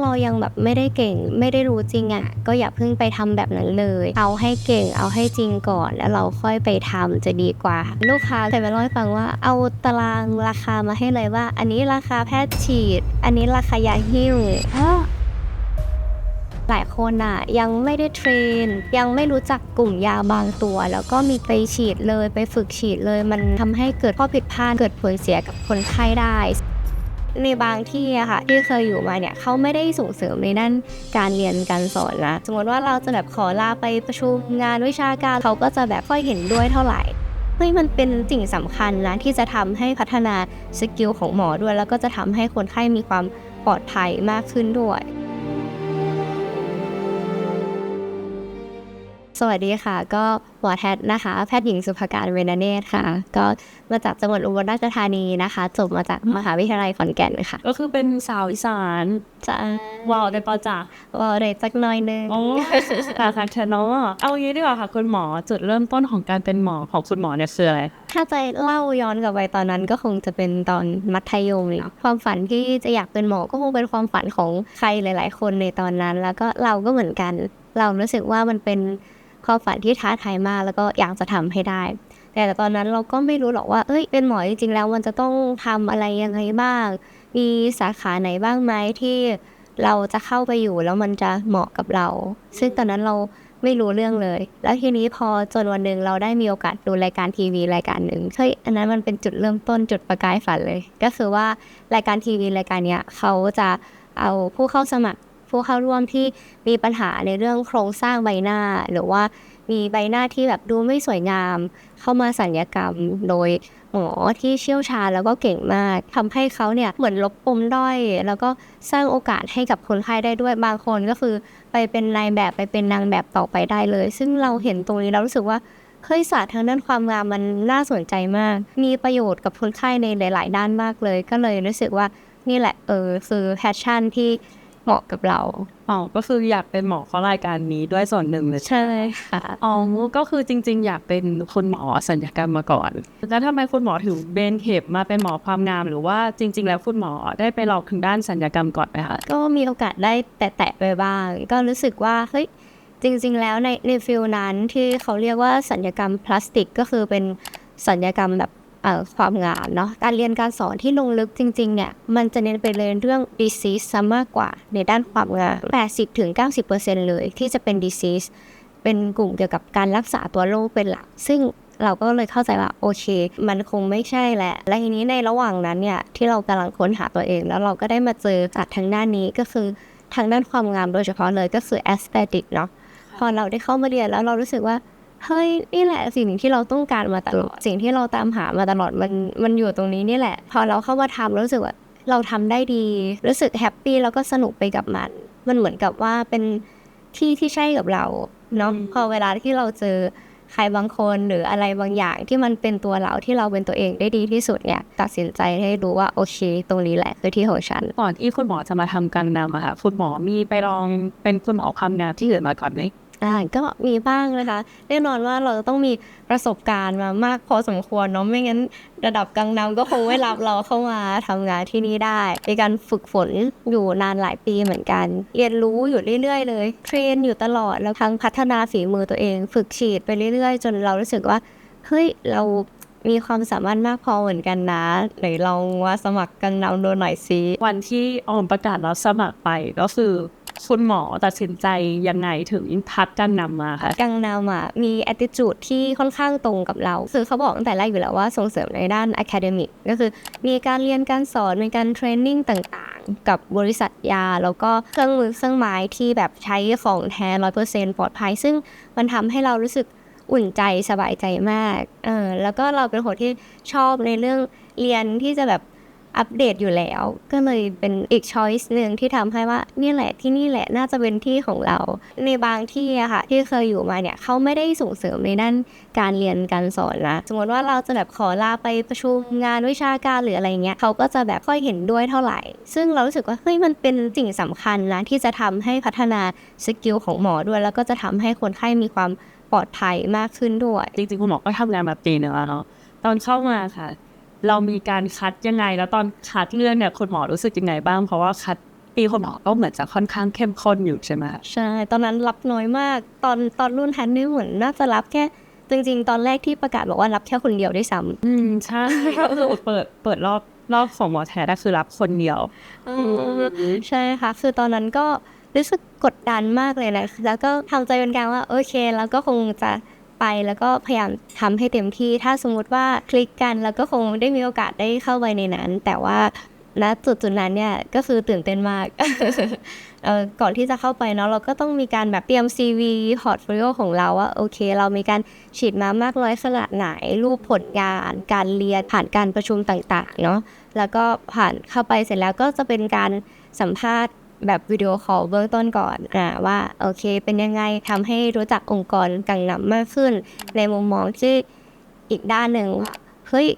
เรายังแบบไม่ได้เก่งไม่ได้รู้จริงอะ่ะก็อย่าเพิ่งไปทำแบบนั้นเลย เอาให้เก่งเอาให้จริงก่อน แล้วเราค่อยไปทำจะดีกว่า ลูกค้าเคยมาเล่าให้ฟังว่าเอาตารางราคามาให้เลยว่า อันนี้ราคาแพทย์ฉีด อันนี้ราคายาหิ้วหลายคนอะยังไม่ได้เทรน ยังไม่รู้จักกลุ่มยาบางตัว แล้วก็มีไปฉีดเลยไปฝึกฉีดเลย มันทำให้เกิดข้อผิดพลาดเกิดผลเสียกับคนไข้ได้ ในบางที่อะค่ะที่เคยอยู่มาเนี่ยเขาไม่ได้ส่งเสริมในด้านการเรียนการสอนนะสมมติว่าเราจะแบบขอลาไปประชุมงานวิชาการเขาก็จะแบบค่อยเห็นด้วยเท่าไหร่เฮ้ยมันเป็นสิ่งสำคัญนะที่จะทำให้พัฒนาสกิลของหมอด้วย แล้วก็จะทำให้คนไข้มีความปลอดภัยมากขึ้นด้วยสวัสดีค่ะก็ หมอแทดนะคะ แพทย์หญิงสุภการเวนาเนตค่ะ ก็มาจากจังหวัดอุบลราชธานีนะคะ จบมาจากมหาวิทยาลัยขอนแก่นค่ะ ก็คือเป็นสาวอีสานจะว้าวได้ปะจ๊ะว่าเลยสักหน่อยนึงโอ้ค่ะค่ะเธอเนาะเอางี้ดีกว่าค่ะ คุณหมอจุดเริ่มต้นของการเป็นหมอของคุณหมอเนี่ยคืออะไรถ้าจะเล่าย้อนกลับไปตอนนั้นก็คงจะเป็นตอนมัธยมเลยความฝันที่จะอยากเป็นหมอก็คงเป็นความฝันของใครหลาย ๆ คนในตอนนั้น แล้วก็เราก็เหมือนกัน เรารู้สึกว่ามันเป็น ความฝันที่ท้าทายมากแล้วก็อยากจะทำให้ได้ แต่ตอนนั้นเราก็ไม่รู้หรอกว่า เอ้ย เป็นหมอจริงๆแล้วมันจะต้องทำอะไรยังไงบ้าง มีสาขาไหนบ้างไหมที่เราจะเข้าไปอยู่แล้วมันจะเหมาะกับเรา ซึ่งตอนนั้นเราไม่รู้เรื่องเลย แล้วทีนี้พอจนวันหนึ่งเราได้มีโอกาสดูรายการทีวีรายการหนึ่งเฮ้ยอันนั้นมันเป็นจุดเริ่มต้นจุดประกายฝันเลย ก็คือว่ารายการทีวีรายการเนี้ยเขาจะเอาผู้เข้าสมัคร ผู้เข้าร่วมที่มีปัญหาในเรื่องโครงสร้างใบหน้า หรือว่ามีใบหน้าที่แบบดูไม่สวยงาม เข้ามาสัญญกรรมโดยหมอที่เชี่ยวชาญแล้วก็เก่งมากทำให้เขาเนี่ยเหมือนลบปมด้อย แล้วก็สร้างโอกาสให้กับคนไข้ได้ด้วยบางคนก็คือไปเป็นนายแบบไปเป็นนางแบบต่อไปได้เลย ซึ่งเราเห็นตรงนี้เรารู้สึกว่าเฮ้ยศาสตร์ทางด้านความงามมันน่าสนใจมาก มีประโยชน์กับคนไข้ในหลาย ๆ ด้านมากเลย ก็เลยรู้สึกว่านี่แหละเออคือแพชชั่นที่ เหมาะกับเราอ๋อก็คืออยากเป็นหมอเพราะรายการนี้ด้วยส่วนหนึ่งเลยใช่ค่ะอ๋อก็คือจริง ๆ อยากเป็นคุณหมอสัญญกรรมมาก่อนแล้วทำไมคุณหมอถึงเบนเข็บมาเป็นหมอความงาม หรือว่าจริง ๆ แล้วคุณหมอได้ไปลองทางด้านสัญญกรรมก่อนไหมคะก็มีโอกาสได้แตะๆไปบ้าง ก็รู้สึกว่าเฮ้ยจริง ๆ แล้วในในฟิลนั้นที่เขาเรียกว่าสัญญกรรมพลาสติกก็คือเป็นสัญญกรรมแบบเอ่อ ความงามเนาะการเรียนการสอนที่ลงลึกจริงๆเนี่ยมันจะเน้นไปเลยเรื่อง disease ซะมากกว่าในด้านความงาม80-90%เลยที่จะเป็น disease เป็นกลุ่มเกี่ยวกับการรักษาตัวโรคเป็นหลัก ซึ่งเราก็เลยเข้าใจว่าโอเค มันคงไม่ใช่แหละ และทีนี้ในระหว่างนั้นเนี่ยที่เรากำลังค้นหาตัวเอง แล้วเราก็ได้มาเจอศาสตร์ทางด้านนี้ก็คือทางด้านความงามโดยเฉพาะเลยก็คือ aesthetic เนาะพอเราได้เข้ามาเรียนแล้วเรารู้สึกว่า เฮ้ยนี่แหละสิ่งที่เราต้องการมาตลอด สิ่งที่เราตามหามาตลอดมันมันอยู่ตรงนี้นี่แหละ พอเราเข้ามาทำเรารู้สึกว่าเราทำได้ดี รู้สึกแฮปปี้แล้วก็สนุกไปกับมัน มันเหมือนกับว่าเป็นที่ที่ใช่กับเราเนาะอืมพอเวลาที่เราเจอใครบางคนหรืออะไรบางอย่างที่มันเป็นตัวเราที่เราเป็นตัวเองได้ดีที่สุดเนี่ยตัดสินใจให้รู้ว่าโอเค ตรงนี้แหละคือที่ของฉันก่อนที่คุณหมอจะมาทำการนำอะค่ะคุณหมอมีไปลองเป็นคุณหมอความงามที่อื่นมาก่อนไหม อ่าก็มีบ้างนะคะแน่นอนว่าเราต้องมีประสบการณ์มามากพอสมควรเนาะไม่งั้น ระดับกังนำก็คงไม่รับเราเข้ามาทำงานที่นี่ได้มีการฝึกฝนอยู่นานหลายปีเหมือนกัน เรียนรู้อยู่เรื่อยๆ เลยเทรนอยู่ตลอดแล้วทั้งพัฒนาฝีมือตัวเอง ฝึกฉีดไปเรื่อยๆ จนเรารู้สึกว่าเฮ้ยเรามีความสามารถมากพอเหมือนกันนะไหนลองว่าสมัครกังนำดูหน่อยสิวันที่ออมประกาศรับสมัครไปก็คือ คุณหมอตัดสินใจยังไงถึงพัดการนำมาค่ะกังนำอะมี attitude ที่ค่อนข้างตรงกับเราคือเขาบอกตั้งแต่แรกอยู่แล้วว่าส่งเสริมในด้าน academic ก็คือมีการเรียนการสอนมีการเทรนนิ่งต่างๆ กับบริษัทยา แล้วก็เครื่องมือเครื่องไม้ที่แบบใช้ของแท้ร้อยเปอร์เซ็นต์ปลอดภัย ซึ่งมันทำให้เรารู้สึกอุ่นใจสบายใจมากเออแล้วก็เราเป็นคนที่ชอบในเรื่องเรียนที่จะแบบ อัปเดตอยู่แล้ว ก็เลยเป็นอีกช้อยส์หนึ่งที่ทำให้ว่านี่แหละที่นี่แหละน่าจะเป็นที่ของเรา ในบางที่อะค่ะ ที่เคยอยู่มาเนี่ยเขาไม่ได้ส่งเสริมในด้านการเรียนการสอนนะสมมติว่าเราจะแบบขอลาไปประชุมงานวิชาการหรืออะไรเงี้ยเขาก็จะแบบค่อยเห็นด้วยเท่าไหร่ ซึ่งเรารู้สึกว่าเฮ้ยมันเป็นสิ่งสำคัญนะที่จะทำให้พัฒนาสกิลของหมอด้วย แล้วก็จะทำให้คนไข้มีความปลอดภัยมากขึ้นด้วย จริงๆ คุณหมอก็ทำงานมาปีนึงแล้วเนาะตอนเข้ามาค่ะ เรามีการคัดยังไง แล้วตอนคัดเลือกเนี่ยคุณหมอรู้สึกยังไงบ้าง เพราะว่าคัดปีคุณหมอก็เหมือนจะค่อนข้างเข้มข้นอยู่ใช่ไหมคะใช่ ตอนนั้นรับน้อยมาก ตอนตอนรุ่นแทนนี่เหมือนน่าจะรับแค่จริง ๆ ตอนแรกที่ประกาศบอกว่ารับแค่คนเดียวด้วยซ้อืมใช่ก็คือเปิดเปิดรอบรอบของหมอแท้ได้คือรับคนเดียวำใช่ค่ะคือตอนนั้นก็รู้สึกกดดันมากเลยนะแล้วก็ทำใจเป็นกลางว่าโอเค แล้วก็คงจะ ไป แล้วก็พยายามทำให้เต็มที่ ถ้าสมมุติว่าคลิกกันแล้วก็คงได้มีโอกาสได้เข้าไปในนั้น แต่ว่าณจุดจุดนั้นเนี่ยก็คือตื่นเต้นมากก่อนที่จะเข้าไปเนาะเราก็ต้องมีการแบบเตรียม CV พอร์ตโฟลิโอของเราว่าโอเค เรามีการฉีดมามากน้อยขนาดไหน รูปผลงาน การเรียนผ่านการประชุมต่างๆเนาะแล้วก็ผ่านเข้าไปเสร็จแล้วก็จะเป็นการสัมภาษณ์ แบบวิดีโอคอลเบื้องต้นก่อนอ่าว่าโอเค เป็นยังไงทำให้รู้จักองค์กรกังนำมากขึ้น ในมุมมองที่อีกด้านหนึ่งว่าเฮ้ย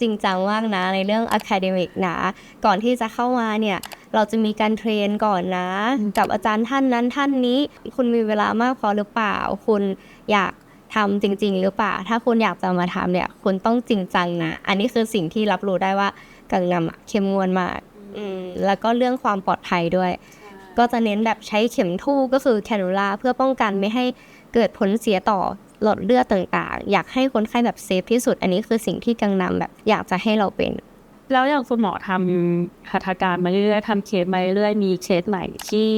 จริงจังมากนะในเรื่อง academic นะ ก่อนที่จะเข้ามาเนี่ย เราจะมีการเทรนก่อนนะ กับอาจารย์ท่านนั้นท่านนี้ คุณมีเวลามากพอหรือเปล่า คุณอยากทำจริง ๆ หรือเปล่า ถ้าคุณอยากจะมาทำเนี่ย คุณต้องจริงจังนะ อันนี้คือสิ่งที่รับรู้ได้ว่ากังนำอะเข้มงวดมากอืม แล้วก็เรื่องความปลอดภัยด้วย ก็จะเน้นแบบใช้เข็มทู่ก็คือแคนูลาเพื่อป้องกันไม่ให้เกิดผลเสียต่อหลอดเลือดต่างๆ อยากให้คนไข้แบบเซฟที่สุด อันนี้คือสิ่งที่กังนำแบบอยากจะให้เราเป็น แล้วอย่างคุณหมอทำหัตถการมาเรื่อยๆทำเคสมาเรื่อยๆมีเคสไหนที่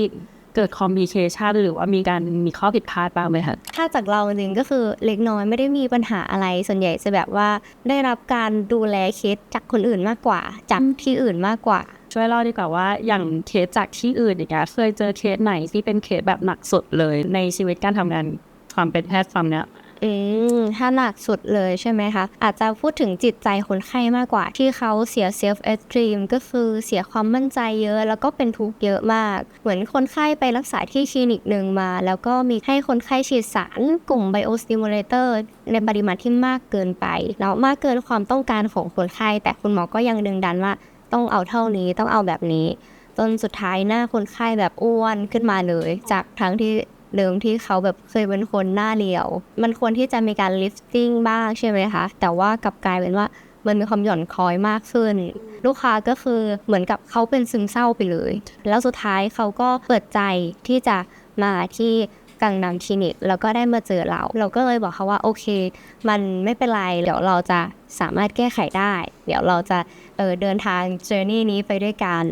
เกิดคอมพลิเคชันหรือว่ามีการมีข้อผิดพลาดบ้างไหมคะถ้าจากเราจริงๆก็คือเล็กน้อยไม่ได้มีปัญหาอะไร ส่วนใหญ่จะแบบว่าได้รับการดูแลเคสจากคนอื่นมากกว่า จากที่อื่นมากกว่า ช่วยเล่าดีกว่าว่าอย่างเคสจากที่อื่นอย่างเงี้ยเคยเจอเคสไหนที่เป็นเคสแบบหนักสุดเลยในชีวิตการทำงานความเป็นแพทย์ฟาร์มเนี้ยอืมถ้าหนักสุดเลยใช่ไหมคะ อาจจะพูดถึงจิตใจคนไข้มากกว่า ที่เขาเสียเซลฟ์เอสตรีมก็คือเสียความมั่นใจเยอะ แล้วก็เป็นทุกข์เยอะมาก เหมือนคนไข้ไปรักษาที่คลินิกหนึ่งมา แล้วก็มีให้คนไข้ฉีดสารกลุ่มไบโอสติมูเลเตอร์ในปริมาณที่มากเกินไป แล้วมากเกินความต้องการของคนไข้ แต่คุณหมอก็ยังดึงดันว่า ต้องเอาเท่านี้ต้องเอาแบบนี้ จนสุดท้ายหน้าคนไข้แบบอ้วนขึ้นมาเลย จากทั้งที่เดิมที่เขาแบบเคยเป็นคนหน้าเรียว มันควรที่จะมีการลิฟติ้งบ้างใช่ไหมคะ แต่ว่ากลับกลายเป็นว่ามันมีความหย่อนคอยมากขึ้น ลูกค้าก็คือเหมือนกับเขาเป็นซึมเศร้าไปเลย แล้วสุดท้ายเขาก็เปิดใจที่จะมาที่ กังนำคลินิกแล้วก็ได้มาเจอเรา เราก็เลยบอกเขาว่าโอเค มันไม่เป็นไร เดี๋ยวเราจะสามารถแก้ไขได้ เดี๋ยวเราจะเออเดินทางเจอร์นี่นี้ไปด้วยกัน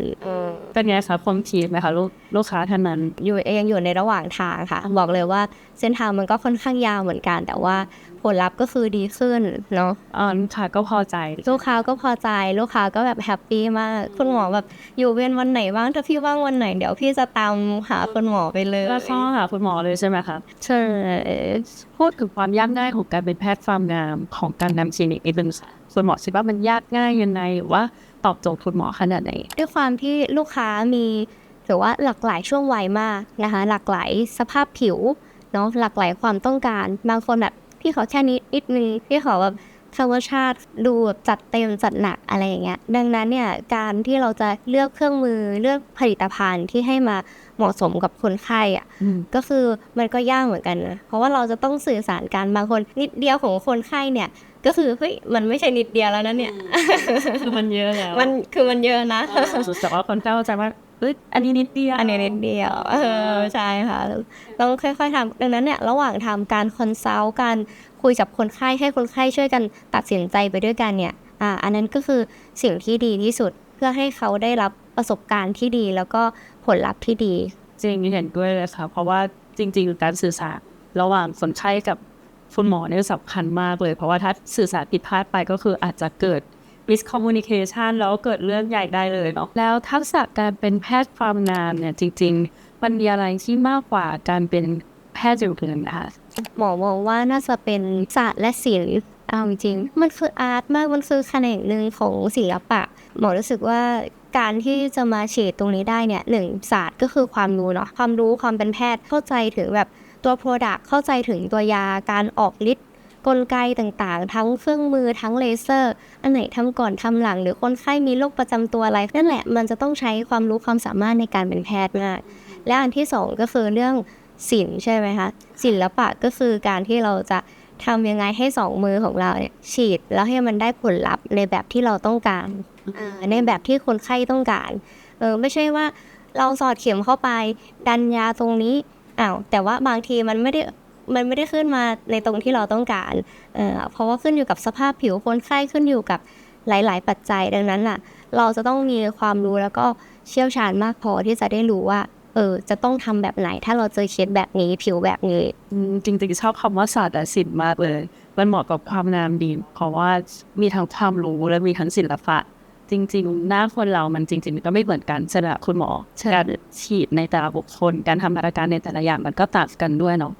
เป็นไงคะความคิดไหมคะลูกลูกค้าท่านนั้น อยู่ยังอยู่ในระหว่างทางค่ะ บอกเลยว่าเส้นทางมันก็ค่อนข้างยาวเหมือนกัน แต่ว่า ผลลัพธ์ก็คือดีขึ้นเนาะอ่าลูกค้าก็พอใจ ลูกค้าก็พอใจ ลูกค้าก็แบบแฮปปี้มาก คุณหมอแบบอยู่เว้นวันไหนบ้างถ้าพี่ว่างวันไหนเดี๋ยวพี่จะตามหาคุณหมอไปเลยแล้วก็หาคุณหมอเลยใช่ไหมคะใช่พูดถึงความยากง่ายของการเป็นแพทย์ฟาร์มงามของการนำคลินิกนิดนึงค่ะคุณหมอคิดว่ามันยากง่ายยังไงหรือว่าตอบโจทย์คุณหมอขนาดไหนด้วยความที่ลูกค้ามีถือว่าหลากหลายช่วงวัยมากนะคะหลากหลายสภาพผิวเนาะหลากหลายความต้องการ บางคนแบบ พี่ขอแค่นี้นิดนึงพี่ขอแบบธรรมชาติดูแบบจัดเต็มจัดหนักอะไรอย่างเงี้ยดังนั้นเนี่ยการที่เราจะเลือกเครื่องมือเลือกผลิตภัณฑ์ที่ให้มาเหมาะสมกับคนไข้อะอืมก็คือมันก็ยากเหมือนกันนะเพราะว่าเราจะต้องสื่อสารกันบางคนนิดเดียวของคนไข้เนี่ยก็คือเฮ้ยมันไม่ใช่นิดเดียวแล้วนะเนี่ยคือมันเยอะแล้วมันคือมันเยอะนะแต่ว่าคนเจ้าใจว่าเอ้ยอันนี้นิดเดียวอันนี้นิดเดียวเออใช่ค่ะต้องค่อย ๆทำดังนั้นเนี่ยระหว่างทำการคอนซัลท์การคุยกับคนไข้ให้คนไข้ช่วยกันตัดสินใจไปด้วยกันเนี่ยอ่าอันนั้นก็คือสิ่งที่ดีที่สุดเพื่อให้เขาได้รับประสบการณ์ที่ดี แล้วก็ผลลัพธ์ที่ดี จริงเห็นด้วยเลยค่ะเพราะว่าจริง ๆ การสื่อสารระหว่างคนไข้กับคุณหมอเนี่ยสำคัญมากเลย เพราะว่าถ้าสื่อสารผิดพลาดไปก็คืออาจจะเกิด miscommunication แล้วเกิดเรื่องใหญ่ได้เลยเนาะแล้วทักษะการเป็นแพทย์ความงามเนี่ยจริง ๆ มันมีอะไรที่มากกว่าการเป็นแพทย์อย่านนะคะหมอมองว่าน่าจะเป็นศาสตร์และศิลป์เอาจริงๆมันคืออาร์ตมากมันคือแขนงหนึ่งของศิลปะ หมอรู้สึกว่าการที่จะมาเฉดตรงนี้ได้เนี่ยหนึ่งศาสตร์ก็คือความรู้เนาะความรู้ความเป็นแพทย์เข้าใจถึงแบบตัว Product เข้าใจถึงตัวยาการออกฤทธิ์ กลไกต่างๆ ทั้งเครื่องมือทั้งเลเซอร์ อันไหนทำก่อนทำหลัง หรือคนไข้มีโรคประจำตัวอะไร นั่นแหละมันจะต้องใช้ความรู้ความสามารถในการเป็นแพทย์มาก และอันที่สองก็คือเรื่องศิลป์ใช่ไหมคะศิลปะก็คือการที่เราจะทำยังไงให้สองมือของเราเนี่ยฉีดแล้วให้มันได้ผลลัพธ์ในแบบที่เราต้องการอ่าในแบบที่คนไข้ต้องการเออไม่ใช่ว่าเราสอดเข็มเข้าไป ดันยาตรงนี้อ้าวแต่ว่าบางทีมันไม่ได้ มันไม่ได้ขึ้นมาในตรงที่เราต้องการเอ่อเพราะว่าขึ้นอยู่กับสภาพผิวคนไข้ขึ้นอยู่กับหลาย ๆ ปัจจัยดังนั้นล่ะ เราจะต้องมีความรู้แล้วก็เชี่ยวชาญมากพอที่จะได้รู้ว่าเออจะต้องทำแบบไหน ถ้าเราเจอเคสแบบนี้ผิวแบบนี้จริงๆชอบคำว่าศาสตร์ศิลป์มากเลยมันเหมาะกับความงามดี เพราะว่ามีทั้งความรู้และมีทั้งศิลปะ จริง ๆ หน้าคนเรามันจริง ๆ ก็ไม่เหมือนกันใช่ไหมคุณหมอใช่การฉีดในแต่ละบุคคลการทำมาตรการในแต่ละอย่างมันก็ต่างกันด้วยเนาะ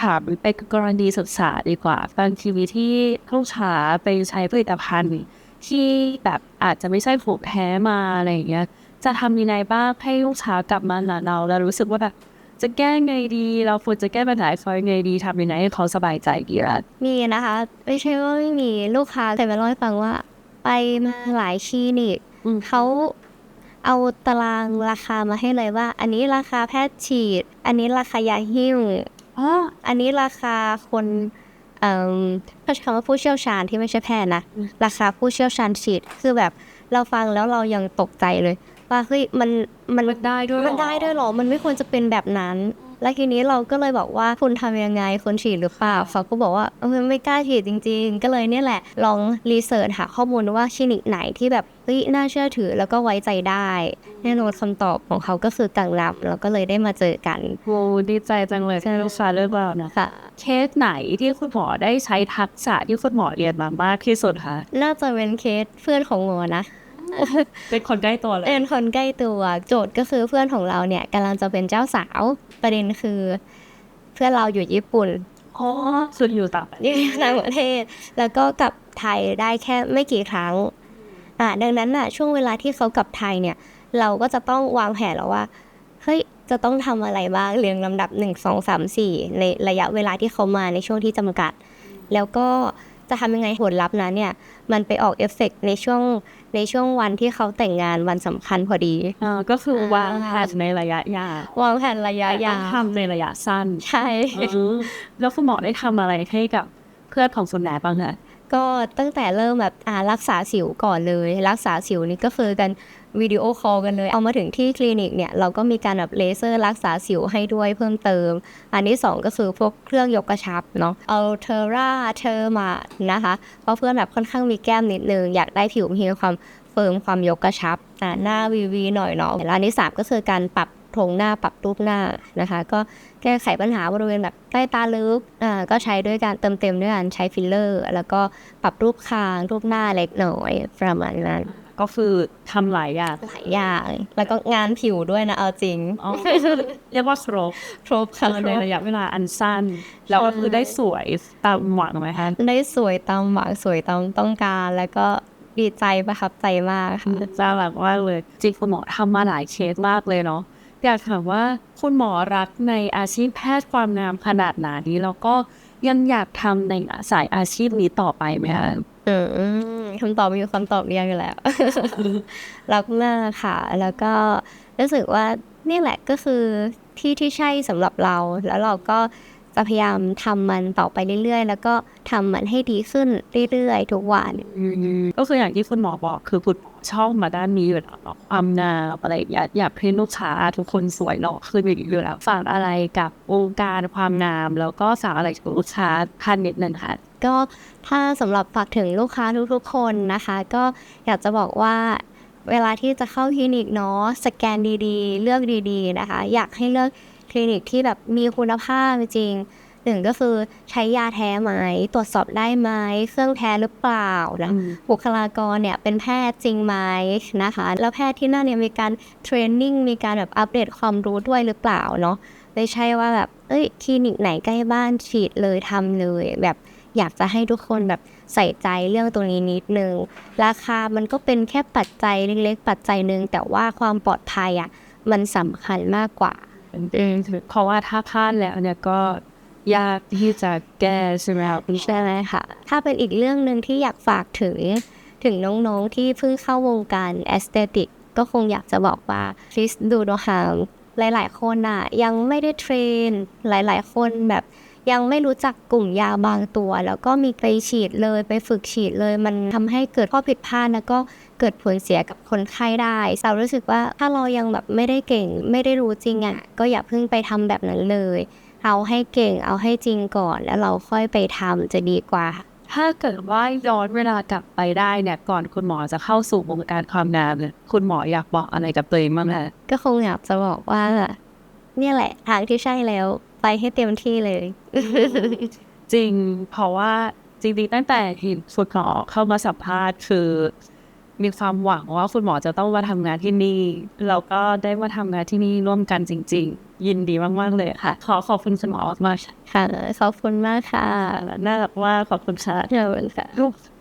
ถามเป็นกรณีศึกษาดีกว่าบางทีวิที่ลูกค้าไปใช้ผลิตภัณฑ์ ที่แบบอาจจะไม่ใช่ผูกแท้มาอะไรอย่างเงี้ยจะทำยังไงบ้างให้ลูกค้ากลับมาหาเราแล้วรู้สึกว่าแบบจะแก้ไงดี เราควรจะแก้ปัญหาให้เขายังไงดีทำยังไงให้เขาสบายใจดีล่ะมีนะคะ ไม่ใช่ว่าไม่มีลูกค้าแต่มาเล่าให้ฟังว่า ไปมาหลายคลินิกอืมเขาเอาตารางราคามาให้เลยว่า อันนี้ราคาแพทย์ฉีด อันนี้ราคายาหิ้ว อ๋อ อันนี้ราคาคนเอ่อเขาใช้คำว่าผู้เชี่ยวชาญที่ไม่ใช่แพทย์นะอืมราคาผู้เชี่ยวชาญฉีด คือแบบเราฟังแล้วเรายังตกใจเลย ว่าเฮ้ยมันมันมันได้ด้วยเหรอมันได้ด้วยเหรอ มันไม่ควรจะเป็นแบบนั้น แล้วทีนี้เราก็เลยบอกว่าคุณทำยังไงคุณฉีดหรือเปล่าเขาก็บอกว่าเออไม่กล้าฉีดจริง ๆ ก็เลยเนี่ยแหละ ลองรีเสิร์ชหาข้อมูลว่าคลินิกไหนที่แบบเฮ้ยน่าเชื่อถือแล้วก็ไว้ใจได้ แน่นอนคำตอบของเขาก็คือกังนำแล้วก็เลยได้มาเจอกันโอ้ดีใจจังเลยที่ลูกค้าเลือกเรานะค่ะเคสไหนที่คุณหมอได้ใช้ทักษะที่คุณหมอเรียนมามากที่สุดคะน่าจะเป็นเคสเพื่อนของหมอนะ เป็นคนใกล้ตัวเลยเป็นคนใกล้ตัว โจทย์ก็คือเพื่อนของเราเนี่ยกำลังจะเป็นเจ้าสาวประเด็นคือ เพื่อนเราอยู่ญี่ปุ่นอ๋อส่วนอยู่ต่างประเทศอยู่ต่างประเทศ แล้วก็กลับไทยได้แค่ไม่กี่ครั้งอ่าดังนั้นน่ะ ช่วงเวลาที่เขากลับไทยเนี่ย เราก็จะต้องวางแผนแล้วว่าเฮ้ยจะต้องทำอะไรบ้างเรียงลำดับหนึ่งสองสามสี่ในระยะเวลาที่เขามาในช่วงที่จำกัด แล้วก็ จะทำยังไงผลลัพธ์นั้นเนี่ย มันไปออกเอฟเฟกต์ในช่วงในช่วงวันที่เขาแต่งงานวันสำคัญพอดีอ่าก็คือวางแผนในระยะยาววางแผนระยะยาวทำในระยะสั้น ใช่อืมแล้วคุณหมอได้ทำอะไรให้กับเพื่อนของคุณแหนบ้างคะก็ตั้งแต่เริ่มแบบอ่ารักษาสิวก่อนเลย รักษาสิวนี่ก็คือกัน วิดีโอคอลกันเลย เอามาถึงที่คลินิกเนี่ย เราก็มีการแบบเลเซอร์รักษาสิวให้ด้วยเพิ่มเติม อันที่สองก็คือพวกเครื่องยกกระชับเนาะเอาเทอร่าเทอร์มานะคะ เพราะเพื่อนแบบค่อนข้างมีแก้มนิดนึง อยากได้ผิวมีความเฟิร์มความยกกระชับหน้าวีวีหน่อยเนาะแล้วอันที่สามก็คือการปรับโครงหน้าปรับรูปหน้านะคะ ก็แก้ไขปัญหาบริเวณแบบใต้ตาลึกอ่าก็ใช้ด้วยการเติมเต็มด้วยการใช้ฟิลเลอร์ แล้วก็ปรับรูปคางรูปหน้าเล็กน้อยประมาณนั้น ก็คือทำหลายอย่างหลายอย่าง แล้วก็งานผิวด้วยนะเอาจริงอ๋อเรียกว่าครบครบค่ะในระยะเวลาอันสั้น แล้วก็คือได้สวยตามหวังไหมคะได้สวยตามหวังสวยตามต้องการแล้วก็ดีใจประทับใจมากค่ะจะแบบว่าเลยจริงคุณหมอทำมาหลายเคสมากเลยเนาะอยากถามว่าคุณหมอรักในอาชีพแพทย์ความงามขนาดไหนแล้วก็ยังอยากทำในสายอาชีพนี้ต่อไปไหมคะอืม คำตอบมีคำตอบเรียวอยู่แล้วรักมากค่ะ แล้วก็รู้สึกว่านี่แหละก็คือที่ที่ใช่สำหรับเรา แล้วเราก็จะพยายามทำมันต่อไปเรื่อยๆ แล้วก็ทำมันให้ดีขึ้นเรื่อยๆ ทุกวัน ก็คืออย่างที่คุณหมอบอกคือคุณ ช่อบมาด้านนี้อยู่แล้วเนาะความงามอะไรอย่างอยากให้ลูกค้าทุกคนสวยหล่อขึ้นอยู่แล้วฝากอะไรกับวงค์การความงาม แล้วก็ฝากอะไรกับลูกค้าท่านนิดนึงค่ะก็ถ้าสำหรับฝากถึงลูกค้าทุกๆคนนะคะ ก็อยากจะบอกว่าเวลาที่จะเข้าคลินิกเนาะสแกนดีๆ เลือกดีๆนะคะ อยากให้เลือกคลินิกที่แบบมีคุณภาพจริง หนึ่งก็คือใช้ยาแท้ไหมตรวจสอบได้ไหมเครื่องแท้หรือเปล่านะอืมบุคลากรเนี่ยเป็นแพทย์จริงไหมนะคะ แล้วแพทย์ที่นั่นเนี่ยมีการเทรนนิ่งมีการแบบอัปเดตความรู้ด้วยหรือเปล่าเนาะไม่ใช่ว่าแบบเอ้ยคลินิกไหนใกล้บ้านฉีดเลยทำเลย แบบอยากจะให้ทุกคนแบบใส่ใจเรื่องตรงนี้นิดนึง ราคามันก็เป็นแค่ปัจจัยเล็กๆ ปัจจัยหนึ่งแต่ว่าความปลอดภัยอะมันสำคัญมากกว่าเพราะว่าถ้าพลาดแล้วเนี่ยก็ ยากที่จะแก้ใช่ไหมครับใช่ไหมคะถ้าเป็นอีกเรื่องหนึ่งที่อยากฝากถึงถึงน้องๆที่เพิ่งเข้าวงการแอสเตติกก็คงอยากจะบอกว่า please do no harm หลาย ๆ คนอะยังไม่ได้เทรน หลาย ๆ คนแบบยังไม่รู้จักกลุ่มยาบางตัว แล้วก็มีไปฉีดเลยไปฝึกฉีดเลย มันทำให้เกิดข้อผิดพลาดแล้วก็เกิดผลเสียกับคนไข้ได้เรารู้สึกว่าถ้าเรายังแบบไม่ได้เก่งไม่ได้รู้จริงอะ่ะก็อย่าเพิ่งไปทำแบบนั้นเลย เอาให้เก่งเอาให้จริงก่อน แล้วเราค่อยไปทำจะดีกว่า ถ้าเกิดว่าย้อนเวลากลับไปได้เนี่ยก่อนคุณหมอจะเข้าสู่วงการความงามเนี่ยคุณหมออยากบอกอะไรกับตัวเองบ้างคะก็คงอยากจะบอกว่า เนี่ยแหละทางที่ใช่แล้วไปให้เต็มที่เลย จริงเพราะว่าจริงๆตั้งแต่เห็นคุณหมอเข้ามาสัมภาษณ์คือมีความหวังว่าคุณหมอจะต้องมาทำงานที่นี่แล้วก็ได้มาทำงานที่นี่ร่วมกันจริง ๆ ยินดีมาก ๆ เลยค่ะ ขอขอบคุณคุณหมอมากๆค่ะขอบคุณมากค่ะน่ารักว่ากขอบคุณค่ะขอบคุณค่ะ